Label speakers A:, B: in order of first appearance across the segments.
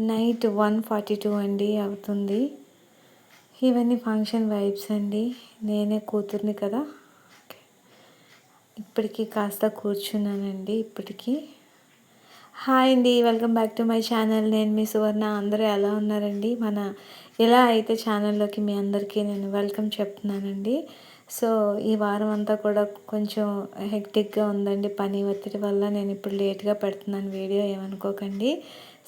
A: Night one forty two అండి అవుతుంది. ఇవన్నీ ఫంక్షన్ వైబ్స్ అండి. నేనే కూతుర్ని కదా. ఇప్పటికీ కాస్త కూర్చున్నానండి ఇప్పటికీ. హాయ్ అండి welcome back to my channel. నేను మీ సువర్ణ. అందరూ ఎలా ఉన్నారండి? మన ఎలా అయితే ఛానల్లోకి మీ అందరికీ నేను వెల్కమ్ చెప్తున్నానండి. సో ఈ వారం అంతా కూడా కొంచెం హెక్టిక్గా ఉందండి పని ఒత్తిడి వల్ల. నేను ఇప్పుడు లేట్గా పెడుతున్నాను వీడియో ఏమనుకోకండి.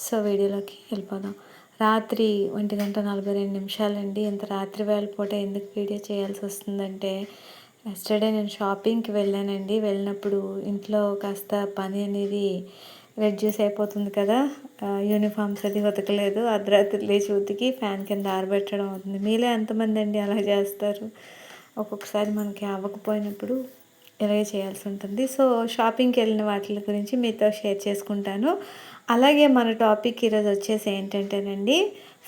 A: సో వీడియోలోకి వెళ్ళిపోదాం. రాత్రి ఒంటి గంట నలభై రెండు నిమిషాలండి. ఇంత రాత్రి వేళ పూట ఎందుకు వీడియో చేయాల్సి వస్తుందంటే ఎస్టర్డే నేను షాపింగ్కి వెళ్ళానండి. వెళ్ళినప్పుడు ఇంట్లో కాస్త పని అనేది రెడ్యూస్ అయిపోతుంది కదా. యూనిఫామ్స్ అది ఉతకలేదు. అర్ధరాత్రి లేచి ఉతికి ఫ్యాన్ కింద ఆరబెట్టడం అవుతుంది. మీలే ఎంతమంది అండి అలా చేస్తారు? ఒక్కొక్కసారి మనకి అవ్వకపోయినప్పుడు ఇలాగే చేయాల్సి ఉంటుంది. సో షాపింగ్కి వెళ్ళిన వాటి గురించి మీతో షేర్ చేసుకుంటాను. అలాగే మన టాపిక్ ఈరోజు వచ్చేసి ఏంటంటేనండి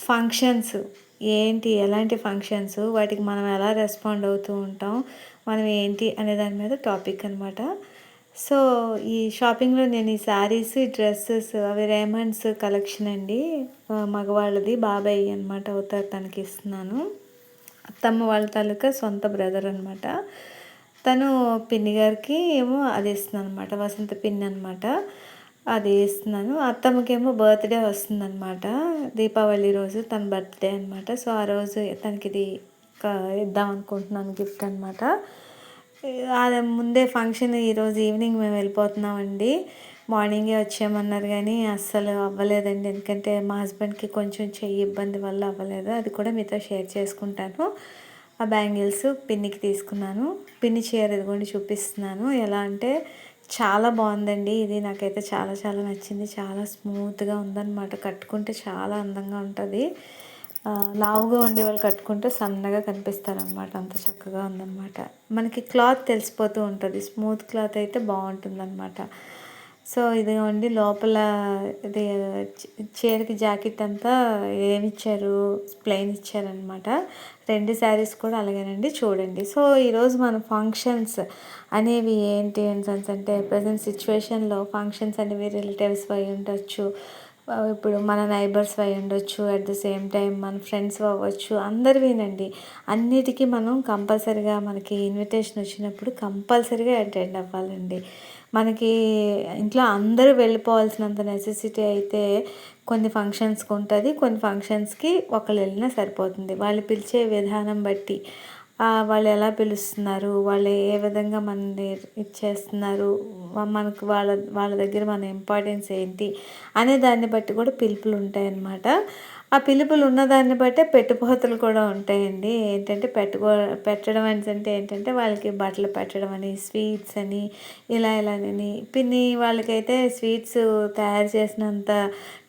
A: ఫంక్షన్స్ ఏంటి ఎలాంటి ఫంక్షన్స్ వాటికి మనం ఎలా రెస్పాండ్ అవుతూ ఉంటాం? మనం ఏంటి అనే దాని మీద టాపిక్ అనమాట సో ఈ షాపింగ్లో నేను ఈ శారీస్ డ్రెస్సెస్ అవి రేమండ్స్ కలెక్షన్ అండి. మగవాళ్ళది బాబాయ్ అనమాట అవుతారు తనకి ఇస్తున్నాను. అత్తమ్మ వాళ్ళ తాలూకా సొంత బ్రదర్ అనమాట తను పిన్ని గారికి ఏమో అది ఇస్తున్నాను అనమాట వసంత పిన్ని అనమాట అది ఇస్తున్నాను అత్తమ్మకేమో బర్త్డే వస్తుందన్నమాట. దీపావళి రోజు తన బర్త్డే అనమాట సో ఆ రోజు తనకి ఇది ఇద్దాం అనుకుంటున్నాను గిఫ్ట్ అనమాట అదే ముందే ఫంక్షన్ ఈరోజు ఈవినింగ్ మేము వెళ్ళిపోతున్నామండి. మార్నింగే వచ్చామన్నారు కానీ అస్సలు అవ్వలేదండి. ఎందుకంటే మా హస్బెండ్కి కొంచెం చెయ్యి ఇబ్బంది వల్ల అవ్వలేదు. అది కూడా మీతో షేర్ చేసుకుంటాను. ఆ బ్యాంగిల్స్ పిన్నికి తీసుకున్నాను. పిన్ని చీర ఇదిగోండి చూపిస్తున్నాను. ఎలా అంటే చాలా బాగుందండి. ఇది నాకైతే చాలా చాలా నచ్చింది. చాలా స్మూత్గా ఉందన్నమాట. కట్టుకుంటే చాలా అందంగా ఉంటుంది. లావుగా ఉండే వాళ్ళు కట్టుకుంటే సన్నగా కనిపిస్తారనమాట అంత చక్కగా ఉందన్నమాట. మనకి క్లాత్ తెలిసిపోతూ ఉంటుంది. స్మూత్ క్లాత్ అయితే బాగుంటుందన్నమాట. సో ఇదిగోండి లోపల ఇది చీరకి జాకెట్ అంతా ఏమిచ్చారు ప్లెయిన్ ఇచ్చారనమాట రెండు శారీస్ కూడా అలాగేనండి చూడండి. సో ఈరోజు మన ఫంక్షన్స్ అనేవి ఏంటి అంటే ప్రజెంట్ సిచ్యువేషన్లో ఫంక్షన్స్ అనేవి రిలేటివ్స్ అయి ఉండొచ్చు ఇప్పుడు మన నైబర్స్ అయి ఉండొచ్చు అట్ ద సేమ్ టైం మన ఫ్రెండ్స్ అవ్వచ్చు అందరివినండి. అన్నిటికీ మనం కంపల్సరిగా మనకి ఇన్విటేషన్ వచ్చినప్పుడు కంపల్సరిగా అటెండ్ అవ్వాలండి. మనకి ఇంట్లో అందరూ వెళ్ళిపోవాల్సినంత నెసెసిటీ అయితే కొన్ని ఫంక్షన్స్కి ఉంటుంది. కొన్ని ఫంక్షన్స్కి ఒకళ్ళు వెళ్ళినా సరిపోతుంది. వాళ్ళు పిలిచే విధానం బట్టి. వాళ్ళు ఎలా పిలుస్తున్నారు? వాళ్ళు ఏ విధంగా మనని ఇచ్చేస్తున్నారు? మనకు వాళ్ళ వాళ్ళ దగ్గర మన ఇంపార్టెన్స్ ఏంటి? అనే దాన్ని బట్టి కూడా పిలుపులు ఉంటాయన్నమాట. ఆ పిలుపులు ఉన్నదాన్ని బట్టే పెట్టుపోతలు కూడా ఉంటాయండి. ఏంటంటే పెట్టుకో పెట్టడం అంటే ఏంటంటే వాళ్ళకి బట్టలు పెట్టడం అని స్వీట్స్ అని ఇలా ఇలానని పిన్ని వాళ్ళకైతే స్వీట్స్ తయారు చేసినంత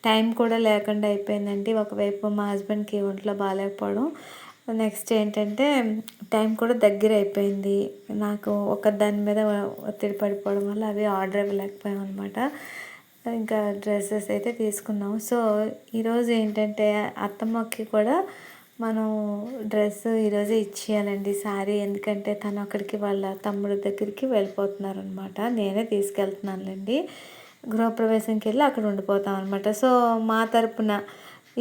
A: టైం కూడా లేకుండా అయిపోయిందండి. ఒకవైపు మా హస్బెండ్కి ఒంట్లో బాగాలేకపోవడం నెక్స్ట్ ఏంటంటే టైం కూడా దగ్గర అయిపోయింది. నాకు ఒక దాని మీద ఒత్తిడి పడిపోవడం వల్ల అవి ఆర్డర్ ఇవ్వలేకపోయాం అనమాట ఇంకా డ్రెస్సెస్ అయితే తీసుకున్నాము. సో ఈరోజు ఏంటంటే అత్తమ్మకి కూడా మనం డ్రెస్ ఈరోజే ఇచ్చేయాలండి సారీ. ఎందుకంటే తను అక్కడికి వాళ్ళ తమ్ముడి దగ్గరికి వెళ్ళిపోతున్నారు అనమాట నేనే తీసుకెళ్తున్నానులేండి. గృహప్రవేశంకి వెళ్ళి అక్కడ ఉండిపోతాం అనమాట సో మా తరపున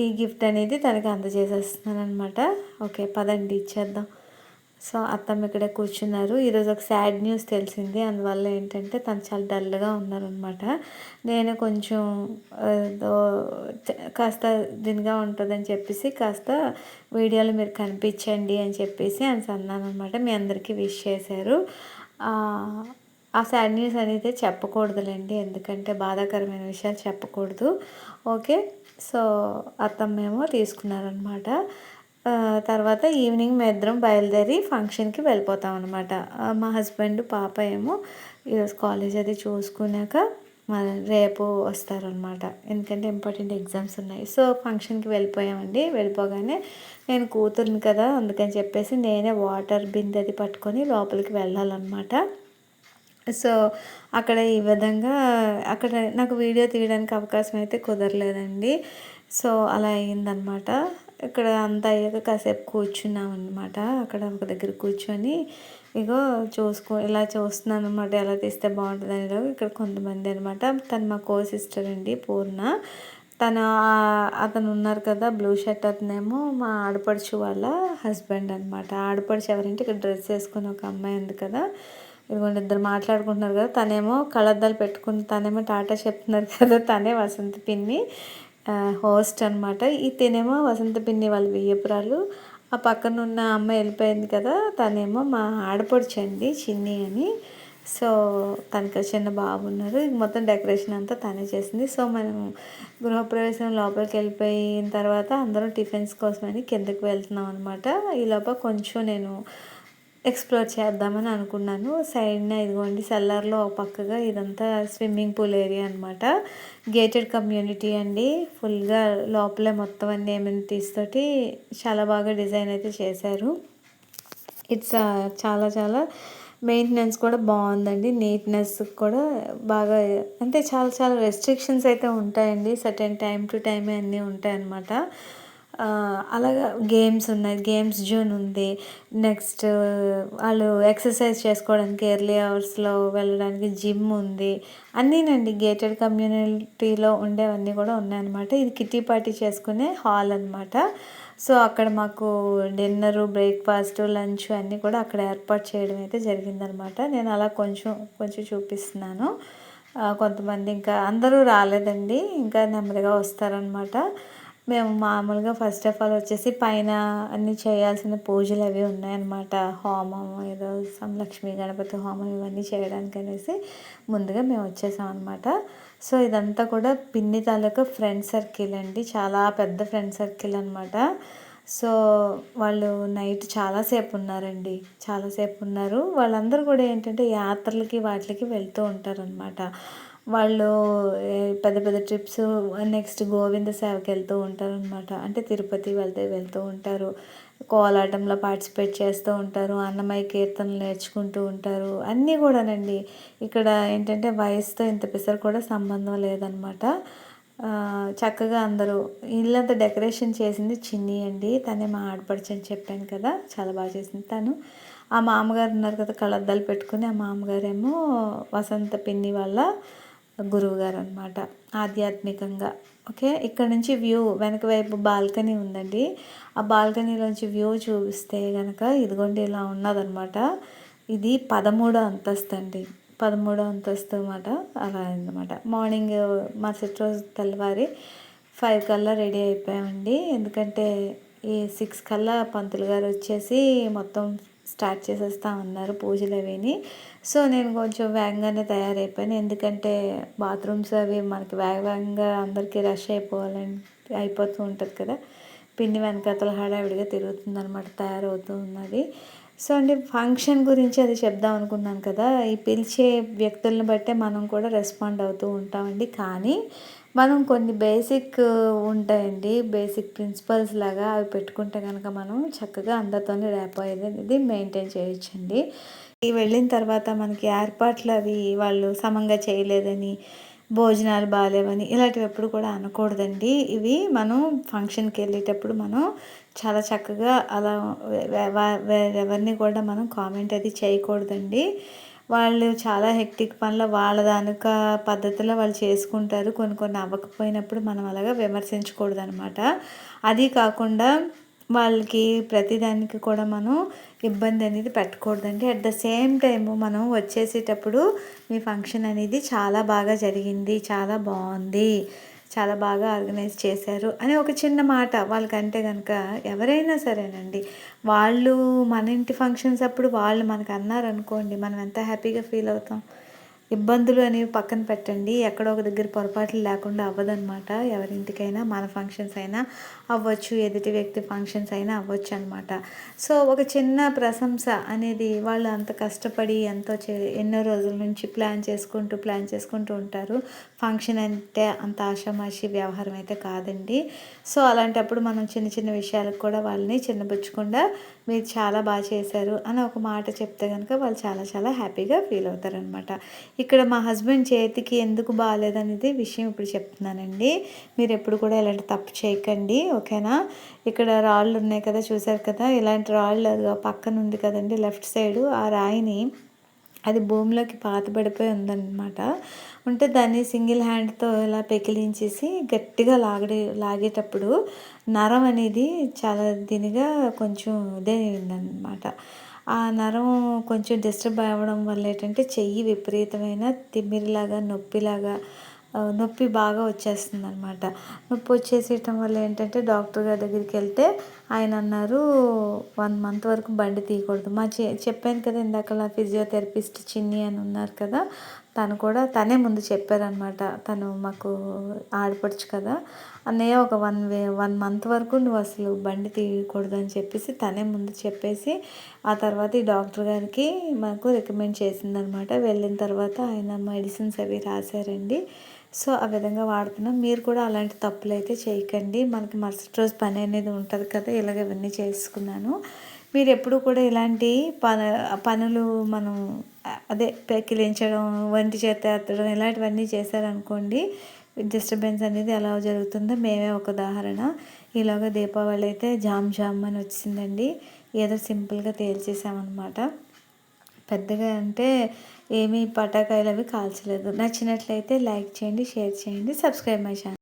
A: ఈ గిఫ్ట్ అనేది తనకి అందజేసేస్తున్నాను అనమాట ఓకే పదండి ఇచ్చేద్దాం. సో అత్తమ్మ ఇక్కడే కూర్చున్నారు. ఈరోజు ఒక సాడ్ న్యూస్ తెలిసింది. అందువల్ల ఏంటంటే తను చాలా డల్గా ఉన్నారనమాట నేను కొంచెం కాస్త దీనిగా ఉంటుందని చెప్పేసి కాస్త వీడియోలో మీరు కనిపించండి అని చెప్పేసి అని అన్నాను అనమాట మీ అందరికీ విష్ చేశారు. ఆ సాడ్ న్యూస్ అనేది చెప్పకూడదులేండి. ఎందుకంటే బాధాకరమైన విషయాలు చెప్పకూడదు. ఓకే? సో అత్తమ్మేమో తీసుకున్నారనమాట తర్వాత ఈవినింగ్ మేము ఇద్దరం బయలుదేరి ఫంక్షన్కి వెళ్ళిపోతాం అనమాట మా హస్బెండ్ పాప ఏమో ఈరోజు కాలేజ్ అది చూసుకున్నాక రేపు వస్తారనమాట ఎందుకంటే ఇంపార్టెంట్ ఎగ్జామ్స్ ఉన్నాయి. సో ఫంక్షన్కి వెళ్ళిపోయామండి. వెళ్ళిపోగానే నేను కూతురుని కదా అందుకని చెప్పేసి నేనే వాటర్ బిందె అది పట్టుకొని లోపలికి వెళ్ళాలన్నమాట. సో అక్కడ ఈ విధంగా అక్కడ నాకు వీడియో తీయడానికి అవకాశం అయితే కుదరలేదండి. సో అలా అయిందనమాట ఇక్కడ అంతా అయ్యాక కాసేపు కూర్చున్నాం అనమాట అక్కడ ఒక దగ్గర కూర్చొని ఇగో చూసుకో ఇలా చూస్తున్నాను అనమాట ఎలా తీస్తే బాగుంటుంది ఇక్కడ కొంతమంది అనమాట తను మా కో సిస్టర్ అండి పూర్ణ. తను అతను ఉన్నారు కదా బ్లూ షర్ట్ అతనేమో మా ఆడపడుచు వాళ్ళ హస్బెండ్ అనమాట ఆడపడుచు ఎవరంటే ఇక్కడ డ్రెస్ వేసుకుని ఒక అమ్మాయి ఉంది కదా. ఇదిగోండి ఇద్దరు మాట్లాడుకుంటున్నారు కదా. తనేమో కళ్ళద్దాలు పెట్టుకుని తనేమో టాటా చెప్తున్నారు కదా. తనే వసంత పిన్ని. హోస్ట్ అనమాట ఇతనేమో వసంత పిన్ని వాళ్ళ వియ్యపురాలు. ఆ పక్కన ఉన్న అమ్మాయి వెళ్ళిపోయింది కదా తనేమో మా ఆడపడుచు అండి చిన్ని అని. సో తనకి చిన్న బాబు ఉన్నారు ఇది మొత్తం డెకరేషన్ అంతా తనే చేసింది. సో మనం గృహప్రవేశం లోపలికి వెళ్ళిపోయిన తర్వాత అందరం టిఫిన్స్ కోసమని కిందకి వెళ్తున్నాం అనమాట ఈ లోపల కొంచెం నేను ఎక్స్ప్లోర్ చేద్దామని అనుకున్నాను. సైడ్న ఇదిగోండి సెల్లార్లో ఒక పక్కగా ఇదంతా స్విమ్మింగ్ పూల్ ఏరియా అనమాట గేటెడ్ కమ్యూనిటీ అండి. ఫుల్గా లోపలే మొత్తం అన్ని ఎమ్యూనిటీస్ తోటి చాలా బాగా డిజైన్ అయితే చేశారు. ఇట్స్ చాలా చాలా మెయింటెనెన్స్ కూడా బాగుందండి. నీట్నెస్ కూడా బాగా అంటే చాలా చాలా రెస్ట్రిక్షన్స్ అయితే ఉంటాయండి. సర్టెన్ టైం టు టైమే అన్నీ ఉంటాయి అన్నమాట అలాగా గేమ్స్ ఉన్నాయి. గేమ్స్ జోన్ ఉంది. నెక్స్ట్ వాళ్ళు ఎక్సర్సైజ్ చేసుకోవడానికి ఎర్లీ అవర్స్లో వెళ్ళడానికి జిమ్ ఉంది. అన్నీనండి గేటెడ్ కమ్యూనిటీలో ఉండేవన్నీ కూడా ఉన్నాయన్నమాట. ఇది కిట్టి పార్టీ చేసుకునే హాల్ అనమాట సో అక్కడ మాకు డిన్నరు బ్రేక్ఫాస్ట్ లంచ్ అన్నీ కూడా అక్కడ ఏర్పాటు చేయడం అయితే జరిగిందనమాట నేను అలా కొంచెం కొంచెం చూపిస్తున్నాను. కొంతమంది ఇంకా అందరూ రాలేదండి. ఇంకా నెమ్మదిగా వస్తారనమాట మేము మామూలుగా ఫస్ట్ ఆఫ్ ఆల్ వచ్చేసి పైన అన్నీ చేయాల్సిన పూజలు అవి ఉన్నాయన్నమాట. హోమం ఏదో సమ్ లక్ష్మీ గణపతి హోమం ఇవన్నీ చేయడానికి అనేసి ముందుగా మేము వచ్చేసాం అనమాట సో ఇదంతా కూడా పిన్ని తాలూకా ఫ్రెండ్ సర్కిల్ అండి. చాలా పెద్ద ఫ్రెండ్ సర్కిల్ అనమాట సో వాళ్ళు నైట్ చాలాసేపు ఉన్నారండి. చాలాసేపు ఉన్నారు. వాళ్ళందరూ కూడా ఏంటంటే యాత్రలకి వాటికి వెళ్తూ ఉంటారనమాట వాళ్ళు పెద్ద పెద్ద ట్రిప్స్ నెక్స్ట్ గోవింద సేవకి వెళ్తూ ఉంటారు అనమాట అంటే తిరుపతి వెళ్తే వెళ్తూ ఉంటారు. కోలాటంలో పార్టిసిపేట్ చేస్తూ ఉంటారు. అన్నమయ్య కీర్తనలు నేర్చుకుంటూ ఉంటారు. అన్నీ కూడానండి. ఇక్కడ ఏంటంటే వయసుతో ఇంత పిసరు కూడా సంబంధం లేదనమాట చక్కగా అందరూ ఇల్లంతా డెకరేషన్ చేసింది చిన్ని అండి. తనే మా ఆడపడుచు అని చెప్పాను కదా. చాలా బాగా చేసింది తను. ఆ మామగారు ఉన్నారు కదా కళ్ళద్దాలు పెట్టుకుని ఆ మామగారేమో వసంత పిన్ని వాళ్ళ గురువు గారు అనమాట ఆధ్యాత్మికంగా. ఓకే? ఇక్కడ నుంచి వ్యూ వెనక వైపు బాల్కనీ ఉందండి. ఆ బాల్కనీలోంచి వ్యూ చూపిస్తే కనుక ఇదిగోండి ఇలా ఉన్నదనమాట ఇది పదమూడో అంతస్తు అండి. పదమూడో అంతస్తు అనమాట అలా అనమాట మార్నింగ్ మరుసటి రోజు తెల్లవారి ఫైవ్ కల్లా రెడీ అయిపోయామండి. ఎందుకంటే ఈ సిక్స్ కల్లా పంతులు గారు వచ్చేసి మొత్తం స్టార్ట్ చేసేస్తా ఉన్నారు పూజలు అవిని. సో నేను కొంచెం వేగంగానే తయారైపోయాను. ఎందుకంటే బాత్రూమ్స్ అవి మనకి వేగ వేగంగా అందరికీ రష్ అయిపోవాలని అయిపోతూ ఉంటుంది కదా. పిండి వెనకతల హడావిడిగా తిరుగుతుంది అనమాట తయారవుతూ ఉన్నది. సో అంటే ఫంక్షన్ గురించి అది చెప్దాం అనుకున్నాను కదా. ఈ పిలిచే వ్యక్తులను బట్టే మనం కూడా రెస్పాండ్ అవుతూ ఉంటామండి. కానీ మనం కొన్ని బేసిక్ ఉంటాయండి. బేసిక్ ప్రిన్సిపల్స్ లాగా అవి పెట్టుకుంటే కనుక మనం చక్కగా అందరితోనే ర్యాప్ అనేది మెయింటైన్ చేయొచ్చండి. ఈ వెళ్ళిన తర్వాత మనకి ఏర్పాట్లు అవి వాళ్ళు సమంగా చేయలేదని భోజనాలు బాగాలేవని ఇలాంటివి ఎప్పుడు కూడా అనకూడదండి. ఇవి మనం ఫంక్షన్కి వెళ్ళేటప్పుడు మనం చాలా చక్కగా అలా ఎవరిని కూడా మనం కామెంట్ అది చేయకూడదండి. వాళ్ళు చాలా హెక్టిక్ పనులు వాళ్ళ దానిక పద్ధతిలో వాళ్ళు చేసుకుంటారు. కొన్ని కొన్ని అవ్వకపోయినప్పుడు మనం అలాగా విమర్శించకూడదు అనమాట అది కాకుండా వాళ్ళకి ప్రతిదానికి కూడా మనం ఇబ్బంది అనేది పెట్టకూడదండి. అట్ ద సేమ్ టైము మనం వచ్చేసేటప్పుడు మీ ఫంక్షన్ అనేది చాలా బాగా జరిగింది చాలా బాగుంది. చాలా బాగా ఆర్గనైజ్ చేశారు అని ఒక చిన్న మాట వాళ్ళకంటే కనుక ఎవరైనా సరేనండి. వాళ్ళు మన ఇంటి ఫంక్షన్స్ అప్పుడు వాళ్ళు మనకు అన్నారనుకోండి మనం ఎంత హ్యాపీగా ఫీల్ అవుతాం. ఇబ్బందులు అనేవి పక్కన పెట్టండి. ఎక్కడో ఒక దగ్గర పొరపాట్లు లేకుండా అవ్వదన్నమాట. ఎవరింటికైనా మన ఫంక్షన్స్ అయినా అవ్వచ్చు. ఎదుటి వ్యక్తి ఫంక్షన్స్ అయినా అవ్వచ్చు అనమాట సో ఒక చిన్న ప్రశంస అనేది వాళ్ళు అంత కష్టపడి ఎంతో చే ఎన్నో రోజుల నుంచి ప్లాన్ చేసుకుంటూ ప్లాన్ చేసుకుంటూ ఉంటారు. ఫంక్షన్ అంటే అంత ఆషామాషి వ్యవహారం అయితే కాదండి. సో అలాంటప్పుడు మనం చిన్న చిన్న విషయాలకు కూడా వాళ్ళని చిన్నపుచ్చకుండా మీరు చాలా బాగా చేశారు అని ఒక మాట చెప్తే కనుక వాళ్ళు చాలా చాలా హ్యాపీగా ఫీల్ అవుతారనమాట ఇక్కడ మా హస్బెండ్ చేతికి ఎందుకు బాగాలేదనేది విషయం ఇప్పుడు చెప్తున్నానండి. మీరు ఎప్పుడు కూడా ఇలాంటి తప్పు చేయకండి ఓకేనా? ఇక్కడ రాళ్ళు ఉన్నాయి కదా చూసారు కదా? ఇలాంటి రాళ్ళు అది పక్కన ఉంది కదండి లెఫ్ట్ సైడు ఆ రాయిని అది భూమిలోకి పాతబడిపోయి ఉందన్నమాట. ఉంటే దాన్ని సింగిల్ హ్యాండ్తో ఇలా పెకిలించేసి గట్టిగా లాగడే లాగేటప్పుడు నరం అనేది చాలా దీనిగా కొంచెం ఇదే అయిందనమాట ఆ నరం కొంచెం డిస్టర్బ్ అవ్వడం వల్ల ఏంటంటే చెయ్యి విపరీతమైన తిమ్మిరిలాగా నొప్పిలాగా నొప్పి బాగా వచ్చేస్తుంది అనమాట నొప్పి వచ్చేసేయటం వల్ల ఏంటంటే డాక్టర్ గారి దగ్గరికి వెళ్తే ఆయన అన్నారు వన్ మంత్ వరకు బండి తీయకూడదు. మా చె చెప్పాను కదా ఇందాక ఫిజియోథెరపిస్ట్ చిన్ని అని ఉన్నారు కదా తను కూడా తనే ముందు చెప్పారనమాట తను మాకు ఆడపడుచు కదా. అన్నయ్య ఒక వన్ వే వన్ మంత్ వరకు నువ్వు అసలు బండి తీయకూడదు అని చెప్పేసి తనే ముందు చెప్పేసి ఆ తర్వాత ఈ డాక్టర్ గారికి మాకు రికమెండ్ చేసిందనమాట వెళ్ళిన తర్వాత ఆయన మెడిసిన్స్ అవి రాశారండి. సో ఆ విధంగా వాడుతున్నాం. మీరు కూడా అలాంటి తప్పులు అయితే చేయకండి. మనకి మరుసటి రోజు పని అనేది ఉంటుంది కదా. ఇలాగ ఇవన్నీ చేసుకున్నాను. మీరు ఎప్పుడు కూడా ఇలాంటి పన పనులు మనం అదే పెక్కిలించడం వంటి చేత ఎత్తడం ఇలాంటివన్నీ చేశారనుకోండి డిస్టర్బెన్స్ అనేది ఎలా జరుగుతుందో మేమే ఒక ఉదాహరణ. ఈలోగా దీపావళి అయితే జామ్ జామ్ అని వచ్చిందండి. ఏదో సింపుల్గా తేల్చేసామన్నమాట. పెద్దగా అంటే ఏమీ పటాకాయలు అవి కాల్చలేదు. నచ్చినట్లయితే లైక్ చేయండి షేర్ చేయండి సబ్స్క్రైబ్ మై ఛానల్.